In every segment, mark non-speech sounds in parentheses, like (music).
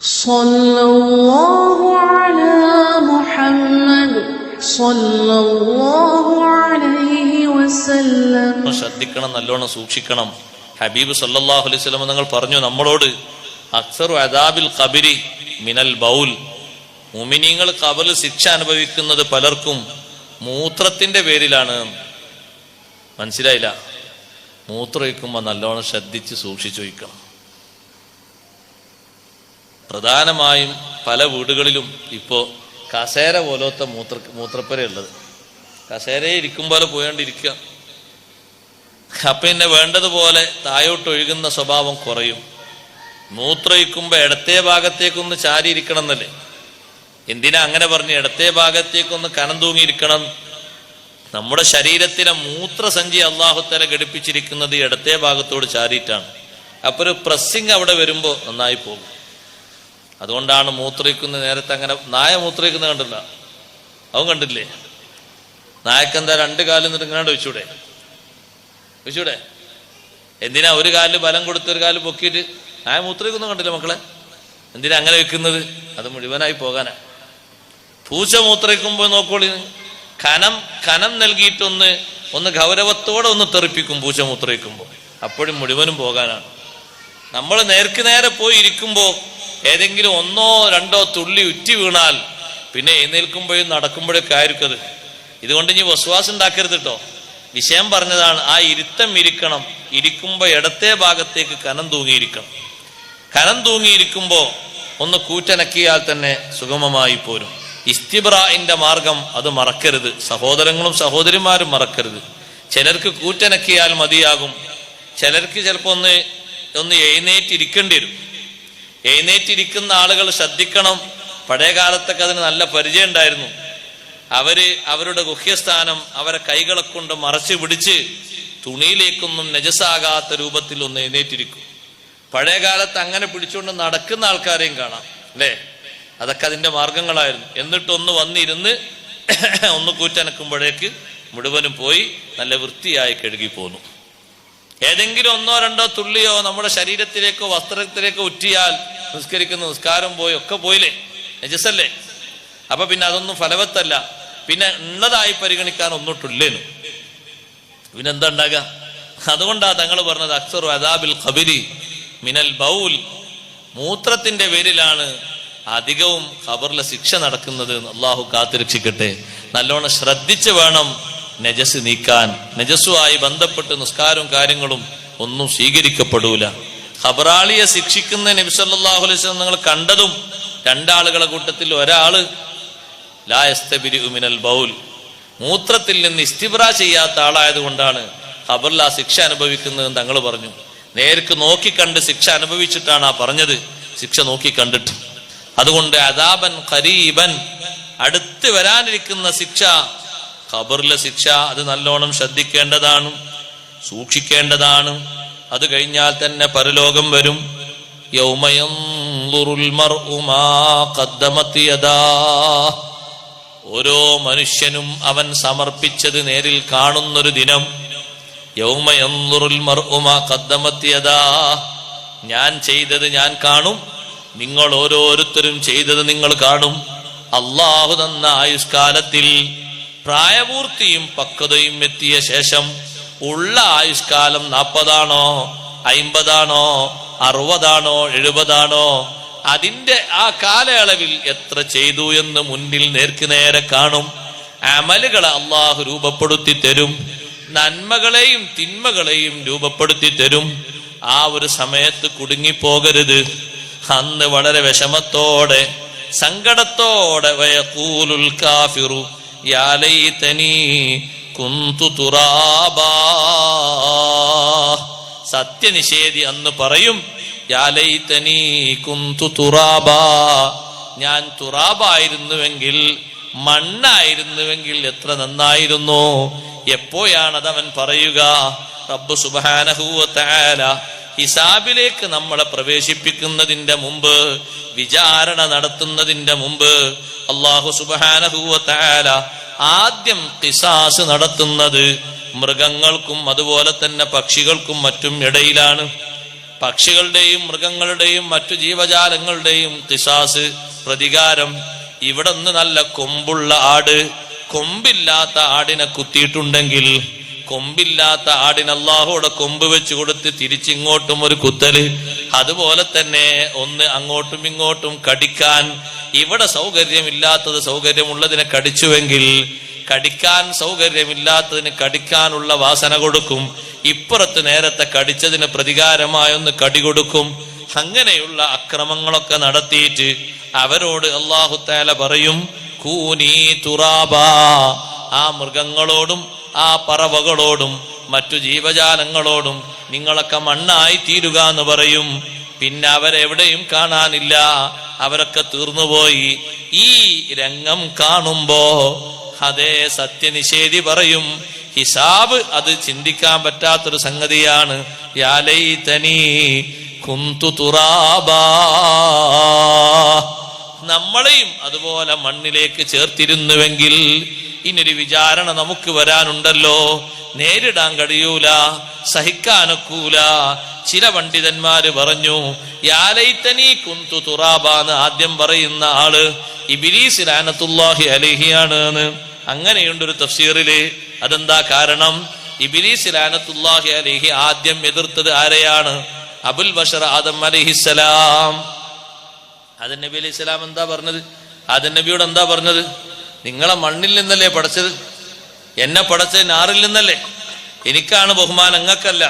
صلى الله على محمد صلى الله عليه وسلم നല്ലോണം ശ്രദ്ധിക്കണം നല്ലോണം സൂക്ഷിക്കണം ഹബീബ് സല്ലല്ലാഹു അലൈഹി വസല്ലം നിങ്ങൾ പറഞ്ഞു നമ്മളോട് അക്സറു അദാബിൽ കബരി മിനൽ ബൗൽ മുമിനീങ്ങൾ കബറിൽ ശിക്ഷ അനുഭവിക്കുന്നത് പലർക്കും മൂത്രത്തിന്റെ പേരിലാണ് മനസ്സിലായില്ല മൂത്രമൊഴിക്കുമ്പോൾ നല്ലോണം ശ്രദ്ധിച്ച് സൂക്ഷിച്ചു വയ്ക്കണം പ്രധാനമായും പല വീടുകളിലും ഇപ്പോൾ കസേര പോലത്തെ മൂത്ര മൂത്രപ്പരയുള്ളത് കസേരയെ ഇരിക്കും പോലെ പോയാണ്ടിരിക്കുക. അപ്പം പിന്നെ വേണ്ടതുപോലെ താഴോട്ടൊഴുകുന്ന സ്വഭാവം കുറയും. മൂത്രയിക്കുമ്പോൾ ഇടത്തെ ഭാഗത്തേക്കൊന്ന് ചാരി ഇരിക്കണം എന്നല്ലേ എന്തിനാ അങ്ങനെ പറഞ്ഞ് ഇടത്തെ ഭാഗത്തേക്കൊന്ന് കനം തൂങ്ങിയിരിക്കണം? നമ്മുടെ ശരീരത്തിലെ മൂത്രസഞ്ചി അള്ളാഹുത്തല ഘടിപ്പിച്ചിരിക്കുന്നത് ഇടത്തെ ഭാഗത്തോട് ചാരിയിട്ടാണ്. അപ്പൊ ഒരു പ്രസ്സിങ് അവിടെ വരുമ്പോൾ നന്നായി പോകും. അതുകൊണ്ടാണ് മൂത്രയിക്കുന്ന നേരത്തെ അങ്ങനെ നായ മൂത്രയിക്കുന്ന കണ്ടില്ല. അവൻ കണ്ടില്ലേ? നായക്കെന്താ രണ്ട് കാലിൽ നിന്നിട്ട് ഇങ്ങനെ വെച്ചൂടെ വെച്ചൂടെ എന്തിനാ ഒരു കാലിൽ ബലം കൊടുത്ത് ഒരു കാലിൽ പൊക്കിയിട്ട് നായ മൂത്രയിക്കൊന്നും കണ്ടില്ല മക്കളെ? എന്തിനാ അങ്ങനെ വെക്കുന്നത്? അത് മുഴുവനായി പോകാനാ. പൂച്ച മൂത്രയിക്കുമ്പോൾ നോക്കോളി. കനം കനം നൽകിയിട്ടൊന്ന് ഒന്ന് ഗൗരവത്തോടെ ഒന്ന് തെറിപ്പിക്കും പൂച്ച മൂത്രയിക്കുമ്പോൾ. അപ്പോഴും മുഴുവനും പോകാനാണ്. നമ്മൾ നേർക്ക് നേരെ പോയി ഇരിക്കുമ്പോൾ ഏതെങ്കിലും ഒന്നോ രണ്ടോ തുള്ളി ഉറ്റി വീണാൽ പിന്നെ എഴുന്നേൽക്കുമ്പോഴും നടക്കുമ്പോഴൊക്കെ ആയിരിക്കും അത്. ഇതുകൊണ്ട് ഇനി വസ്വാസം ഉണ്ടാക്കരുത് കേട്ടോ വിഷയം പറഞ്ഞതാണ് ആ ഇരുത്തം ഇരിക്കണം. ഇരിക്കുമ്പോൾ ഇടത്തെ ഭാഗത്തേക്ക് കനം തൂങ്ങിയിരിക്കണം. കനം തൂങ്ങിയിരിക്കുമ്പോൾ ഒന്ന് കൂറ്റനക്കിയാൽ തന്നെ സുഗമമായി പോരും. ഇസ്തിബ്രായിന്റെ മാർഗം അത് മറക്കരുത്. സഹോദരങ്ങളും സഹോദരിമാരും മറക്കരുത്. ചിലർക്ക് കൂറ്റനക്കിയാൽ മതിയാകും. ചിലർക്ക് ചിലപ്പോൾ ഒന്ന് ഒന്ന് എഴുന്നേറ്റിരിക്കേണ്ടി വരും. എഴുന്നേറ്റിരിക്കുന്ന ആളുകൾ ശ്രദ്ധിക്കണം. പഴയ കാലത്തൊക്കെ അതിന് നല്ല പരിചയം ഉണ്ടായിരുന്നു. അവർ അവരുടെ ഗുഹ്യസ്ഥാനം അവരെ കൈകളെ കൊണ്ട് മറച്ചു പിടിച്ച് തുണിയിലേക്കൊന്നും നജസാകാത്ത രൂപത്തിൽ ഒന്ന് എഴുന്നേറ്റിരിക്കും. പഴയ കാലത്ത് അങ്ങനെ പിടിച്ചുകൊണ്ട് നടക്കുന്ന ആൾക്കാരെയും കാണാം അല്ലേ? അതൊക്കെ അതിന്റെ മാർഗങ്ങളായിരുന്നു. എന്നിട്ടൊന്ന് വന്നിരുന്ന് (coughs) ഒന്ന് കൂറ്റനക്കുമ്പോഴേക്ക് മുഴുവനും പോയി നല്ല വൃത്തിയായി കഴുകി പോന്നു. ഏതെങ്കിലും ഒന്നോ രണ്ടോ തുള്ളിയോ നമ്മുടെ ശരീരത്തിലേക്കോ വസ്ത്രത്തിലേക്കോ ഉറ്റിയാൽ നിസ്കരിക്കുന്ന നിസ്കാരം പോയി ഒക്കെ പോയില്ലേ? നജസല്ലേ? അപ്പൊ പിന്നെ അതൊന്നും ഫലവത്തല്ല. പിന്നെ ഉള്ളതായി പരിഗണിക്കാൻ ഒന്നിട്ടില്ലേനു. പിന്നെ എന്താ ഉണ്ടാകുക അതുകൊണ്ടാ തങ്ങൾ പറഞ്ഞത് അക്സർ അദാബിൽ ഖബിരി മിനൽ ബൗൽ. മൂത്രത്തിന്റെ പേരിലാണ് അധികവും ഖബറിലെ ശിക്ഷ നടക്കുന്നത് അള്ളാഹു കാത്തിരക്ഷിക്കട്ടെ. നല്ലോണം ശ്രദ്ധിച്ച് വേണം നജസ് നീക്കാൻ. നജസ്സുമായി ബന്ധപ്പെട്ട് നിസ്കാരവും കാര്യങ്ങളും ഒന്നും സ്വീകരിക്കപ്പെടൂല. ഖബറാളിയെ ശിക്ഷിക്കുന്ന നബിസല്ലാഹു അലൈഹി നിങ്ങൾ കണ്ടതും രണ്ടാളുകളെ കൂട്ടത്തിൽ ഒരാൾ ലാ ഉമിനൽ മിനൽ ബൗൽ മൂത്രത്തിൽ നിന്ന് ഇസ്തിബ്ര ചെയ്യാത്ത ആളായതുകൊണ്ടാണ് ഖബറിൽ ആ ശിക്ഷ അനുഭവിക്കുന്നതെന്ന് തങ്ങൾ പറഞ്ഞു. നേർക്ക് നോക്കിക്കണ്ട് ശിക്ഷ അനുഭവിച്ചിട്ടാണ് ആ പറഞ്ഞത്. ശിക്ഷ നോക്കി കണ്ടിട്ട്. അതുകൊണ്ട് അദാബൻ ഖരീബൻ അടുത്ത് വരാനിരിക്കുന്ന ശിക്ഷ ഖബറിലെ ശിക്ഷ അത് നല്ലോണം ശ്രദ്ധിക്കേണ്ടതാണ് സൂക്ഷിക്കേണ്ടതാണ്. അത് കഴിഞ്ഞാൽ തന്നെ പരലോകം വരും. ഓരോ മനുഷ്യനും അവൻ സമർപ്പിച്ചത് നേരിൽ കാണുന്നൊരു ദിനം. ഞാൻ ചെയ്തത് ഞാൻ കാണും. നിങ്ങൾ ഓരോരുത്തരും ചെയ്തത് നിങ്ങൾ കാണും. അള്ളാഹു തന്ന ആയുഷ്കാലത്തിൽ പ്രായപൂർത്തിയും പക്വതയും എത്തിയ ശേഷം ഉള്ള ആയുഷ്കാലം നാൽപ്പതാണോ അയിമ്പതാണോ അറുപതാണോ എഴുപതാണോ? അതിന്റെ ആ കാലയളവിൽ എത്ര ചെയ്തു എന്ന് മുന്നിൽ നേർക്ക് നേരെ കാണും. അമലുകളെ അള്ളാഹു രൂപപ്പെടുത്തി തരും. നന്മകളെയും തിന്മകളെയും രൂപപ്പെടുത്തി തരും. ആ ഒരു സമയത്ത് കുടുങ്ങിപ്പോകരുത്. അന്ന് വളരെ വിഷമത്തോടെ സങ്കടത്തോടെ കാഫിറു കുന്തു തുറാബാ. സത്യനിഷേധി അന്ന് പറയും യാ ലൈതനീ കുന്തു തുറാബാ. ഞാൻ തുറാബായിരുന്നുവെങ്കിൽ മണ്ണായിരുന്നുവെങ്കിൽ എത്ര നന്നായിരുന്നു. എപ്പോഴാണ് അതവൻ പറയുക റബ്ബ് സുബാനഹൂല ഹിസാബിലേക്ക് നമ്മളെ പ്രവേശിപ്പിക്കുന്നതിന്റെ മുമ്പ് വിചാരണ നടത്തുന്നതിന്റെ മുമ്പ് അള്ളാഹു സുബാനഹൂവത്തായാല ആദ്യം കിസാസ് നടത്തുന്നത് മൃഗങ്ങൾക്കും അതുപോലെ തന്നെ പക്ഷികൾക്കും മറ്റും ഇടയിലാണ്. പക്ഷികളുടെയും മൃഗങ്ങളുടെയും മറ്റു ജീവജാലങ്ങളുടെയും കിസാസ് പ്രതികാരം ഇവിടെ നല്ല കൊമ്പുള്ള ആട് കൊമ്പില്ലാത്ത ആടിനെ കുത്തിയിട്ടുണ്ടെങ്കിൽ കൊമ്പില്ലാത്ത ആടിന് അള്ളാഹുടെ കൊമ്പ് വെച്ച് കൊടുത്ത് തിരിച്ചിങ്ങോട്ടും ഒരു കുത്തൽ. അതുപോലെ തന്നെ ഒന്ന് അങ്ങോട്ടും ഇങ്ങോട്ടും കടിക്കാൻ ഇവിടെ സൗകര്യമില്ലാത്തത് സൗകര്യമുള്ളതിനെ കടിച്ചുവെങ്കിൽ കടിക്കാൻ സൗകര്യമില്ലാത്തതിന് കടിക്കാനുള്ള വാസന കൊടുക്കും. ഇപ്പുറത്ത് നേരത്തെ കടിച്ചതിന് പ്രതികാരമായൊന്ന് കടി കൊടുക്കും. അങ്ങനെയുള്ള അക്രമങ്ങളൊക്കെ നടത്തിയിട്ട് അവരോട് അള്ളാഹുത്താല പറയും കൂനീ തുറാബാ. ആ മൃഗങ്ങളോടും ആ പറവകളോടും മറ്റു ജീവജാലങ്ങളോടും നിങ്ങളൊക്കെ മണ്ണായി തീരുക എന്ന് പറയും. പിന്നെ അവരെവിടെയും കാണാനില്ല. അവരൊക്കെ തീർന്നുപോയി. ഈ രംഗം കാണുമ്പോ അതേ സത്യനിഷേധി പറയും. ഹിസാബ് അത് ചിന്തിക്കാൻ പറ്റാത്തൊരു സംഗതിയാണ്. യാലൈതനീ കുന്തു നമ്മളെയും അതുപോലെ മണ്ണിലേക്ക് ചേർത്തിരുന്നുവെങ്കിൽ ഇനിയൊരു വിചാരണ നമുക്ക് വരാനുണ്ടല്ലോ. നേരിടാൻ കഴിയൂല സഹിക്കാനൊക്കൂല ചില പണ്ഡിതന്മാര് പറഞ്ഞു യാലൈത്തനി കുന്തു തുറാബാന്ന് ആദ്യം പറയുന്ന ആൾ ഇബിലീസ് ലാനത്തുല്ലാഹി അലഹിയാണ് എന്ന്. അങ്ങനെയുണ്ടൊരു തഫ്സീറിൽ. അതെന്താ കാരണം? ഇബിലീസ് ലാനത്തുല്ലാഹി അലഹി ആദ്യം എതിർത്തത് ആരെയാണ്? അബുൽ ബഷർ ആദം അലഹിസലാം ആദൻ നബി അലൈഹി സ്വലാം എന്താ പറഞ്ഞത്? ആദൻ നബിയോട് എന്താ പറഞ്ഞത്? നിങ്ങളെ മണ്ണിൽ നിന്നല്ലേ പടച്ചത്? എന്നെ പടച്ചത് നാറിൽ നിന്നല്ലേ? എനിക്കാണ് ബഹുമാനം അങ്ങക്കല്ല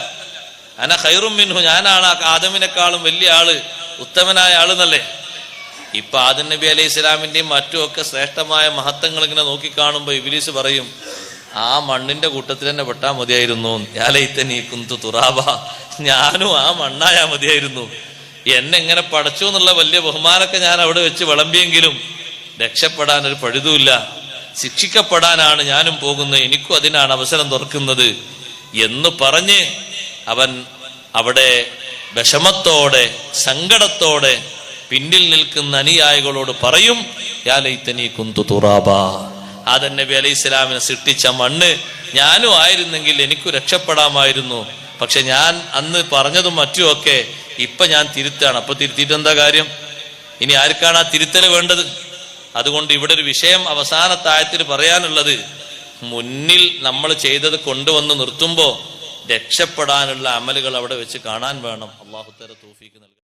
അന ഹൈറും മിൻഹു ഞാനാണ് ആദമിനെക്കാളും വലിയ ആൾ ഉത്തമനായ ആളെന്നല്ലേ ഇപ്പൊ ആദൻ നബി അലൈഹി സ്വലാമിന്റെയും മറ്റുമൊക്കെ ശ്രേഷ്ഠമായ മഹത്വങ്ങൾ ഇങ്ങനെ നോക്കിക്കാണുമ്പോ ഇബിലീസ് പറയും ആ മണ്ണിന്റെ കൂട്ടത്തിൽ തന്നെ പെട്ടാ മതിയായിരുന്നു. ഞാലൈത്തനീ കുന്തു തുറാബ. ഞാനും ആ മണ്ണായാ മതിയായിരുന്നു. എന്നെ ഇങ്ങനെ പടച്ചു എന്നുള്ള വലിയ ബഹുമാനമൊക്കെ ഞാൻ അവിടെ വെച്ച് വിളമ്പിയെങ്കിലും രക്ഷപ്പെടാൻ ഒരു പഴുതുമില്ല. ശിക്ഷിക്കപ്പെടാനാണ് ഞാനും പോകുന്നത്. എനിക്കും അതിനാണ് അവസരം തുറക്കുന്നത് എന്ന് പറഞ്ഞ് അവൻ അവിടെ വിഷമത്തോടെ സങ്കടത്തോടെ പിന്നിൽ നിൽക്കുന്ന അനുയായികളോട് പറയും യാലൈത്തനി കുന്തു തുറാബ. ആദൻ നബി അലൈഹി സ്വലാമിനെ സൃഷ്ടിച്ച മണ്ണ് ഞാനും ആയിരുന്നെങ്കിൽ എനിക്കു രക്ഷപ്പെടാമായിരുന്നു. പക്ഷെ ഞാൻ അന്ന് പറഞ്ഞതും മറ്റുമൊക്കെ ഇപ്പൊ ഞാൻ തിരുത്താണ് അപ്പൊ തിരുത്തിയിട്ട് എന്താ കാര്യം? ഇനി ആർക്കാണ് ആ തിരുത്തൽ വേണ്ടത്? അതുകൊണ്ട് ഇവിടെ ഒരു വിഷയം അവസാനത്തായത്തിൽ പറയാനുള്ളത് മുന്നിൽ നമ്മൾ ചെയ്തത് കൊണ്ടുവന്ന് നിർത്തുമ്പോ രക്ഷപ്പെടാനുള്ള അമലുകൾ അവിടെ വെച്ച് കാണാൻ വേണം. അള്ളാഹുത്തര തോഫിക്ക് നൽകും